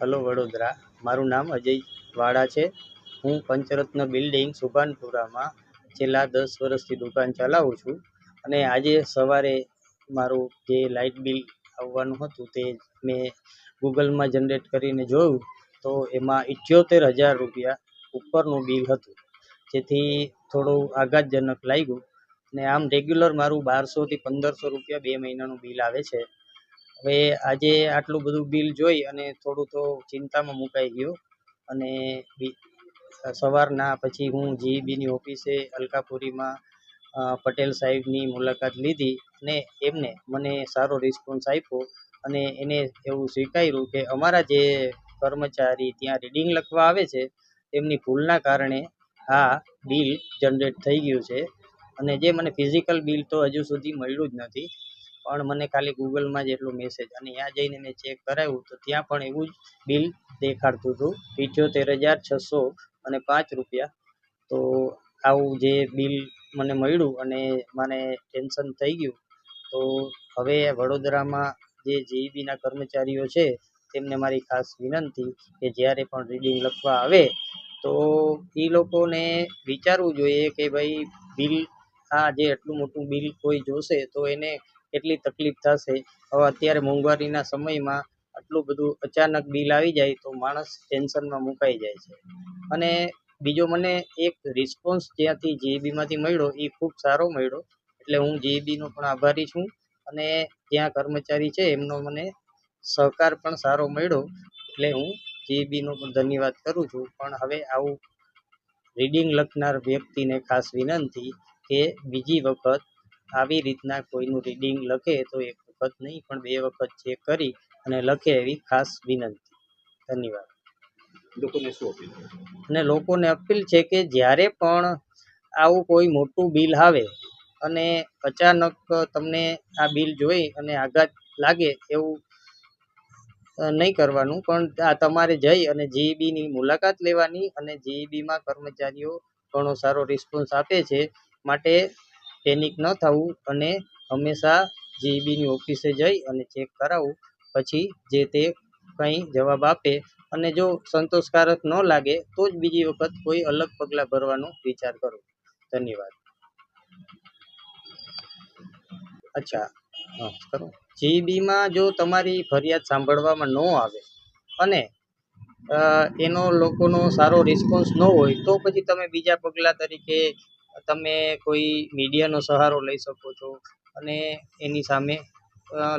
Hello Vadodara. મારું નામ અજય વાળા છે. હું પંચરત્ન બિલ્ડિંગ સુભાનપુરામાં છેલ્લા દસ વર્ષથી દુકાન ચલાવું છું અને આજે સવારે મારું જે લાઇટ બિલ આવવાનું હતું તે મેં ગૂગલમાં જનરેટ કરીને જોયું તો એમાં ઇઠ્યોતેર હજાર રૂપિયા ઉપરનું બિલ હતું. જેથી થોડું આઘાતજનક લાગ્યું ને આમ રેગ્યુલર મારું બારસોથી પંદરસો રૂપિયા બે મહિનાનું બિલ આવે છે. હવે આજે આટલું બધું બિલ જોઈ અને થોડું તો ચિંતામાં મુકાઈ ગયો. અને સવારના પછી હું જીઈબીની ઓફિસે અલકાપુરીમાં પટેલ સાહેબની મુલાકાત લીધી અને એમને મને સારો રિસ્પોન્સ આપ્યો અને એને એવું સ્વીકાર્યું કે અમારા જે કર્મચારી ત્યાં રીડિંગ લખવા આવે છે, તેમની ભૂલના કારણે આ બિલ જનરેટ થઈ ગયું છે. અને જે મને ફિઝિકલ બિલ તો હજુ સુધી મળ્યું જ નથી. પણ મને ખાલી ગૂગલમાં જ એટલો મેસેજ અને ત્યાં જઈને મેં ચેક કરાવ્યું તો ત્યાં પણ એવું જ બિલ દેખાડતું હતું. ઇઠ્યોતેર હજાર છસો અને પાંચ રૂપિયા. તો આવું જે બિલ મને મળ્યું અને મને ટેન્શન થઈ ગયું, તો હવે વડોદરામાં જે જેઈબીના કર્મચારીઓ છે, તેમને મારી ખાસ વિનંતી કે જ્યારે પણ રીડિંગ લખવા આવે, તો એ લોકોને વિચારવું જોઈએ કે ભાઈ બિલ આ જે આટલું મોટું બિલ કોઈ જોશે તો એને કેટલી તકલીફ થશે. હવે અત્યારે મોંઘવારીના સમયમાં આટલું બધું અચાનક બિલ આવી જાય તો માણસ ટેન્શનમાં મુકાઈ જાય છે. અને બીજો મને એક રિસ્પોન્સ ત્યાંથી જીઈબીમાંથી મળ્યો, એ ખૂબ સારો મળ્યો. એટલે હું જીઈબીનો પણ આભારી છું અને ત્યાં કર્મચારી છે, એમનો મને સહકાર પણ સારો મળ્યો. એટલે હું જીઈબીનો પણ ધન્યવાદ કરું છું. પણ હવે આવું રીડિંગ લખનાર વ્યક્તિને ખાસ વિનંતી કે બીજી વખત આવી રીતના કોઈનું રીડિંગ લખે તો એક વખત નહીં પણ બે વખત ચેક કરી અને લખે એવી ખાસ વિનંતી. ધન્યવાદ. લોકોને શું અપીલ અને લોકોને અપીલ છે કે જ્યારે પણ આવું કોઈ મોટું બિલ આવે અને અચાનક તમને આ બિલ જોઈ અને આઘાત લાગે એવું નહીં કરવાનું પણ આ તમારે જઈ અને જીઈબીની મુલાકાત લેવાની અને જીઈબીમાં કર્મચારીઓ ઘણો સારો રિસ્પોન્સ આપે છે માટે પેનિક ન થવું અને હંમેશા જીઈબીની ઓફિસે જઈ અને ચેક કરાવવું પછી જે તે કંઈ જવાબ આપે અને જો સંતોષકારક ન લાગે, તો જ બીજી વખત કોઈ અલગ પગલાં ભરવાનો વિચાર કરો. ધન્યવાદ. અચ્છા, હા, કરો. જીઈબીમાં જો તમારી ફરિયાદ સાંભળવામાં ન આવે અને એનો લોકોનો સારો રિસ્પોન્સ ન હોય, તો પછી તમે બીજા પગલાં તરીકે તમે કોઈ મીડિયાનો સહારો લઈ શકો છો અને એની સામે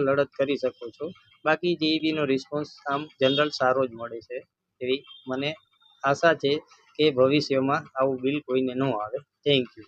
લડત કરી શકો છો. બાકી જેઈબીનો રિસ્પોન્સ આમ જનરલ સારો જ મળે છે એવી મને આશા છે કે ભવિષ્યમાં આવું બિલ કોઈને ન આવે. Thank you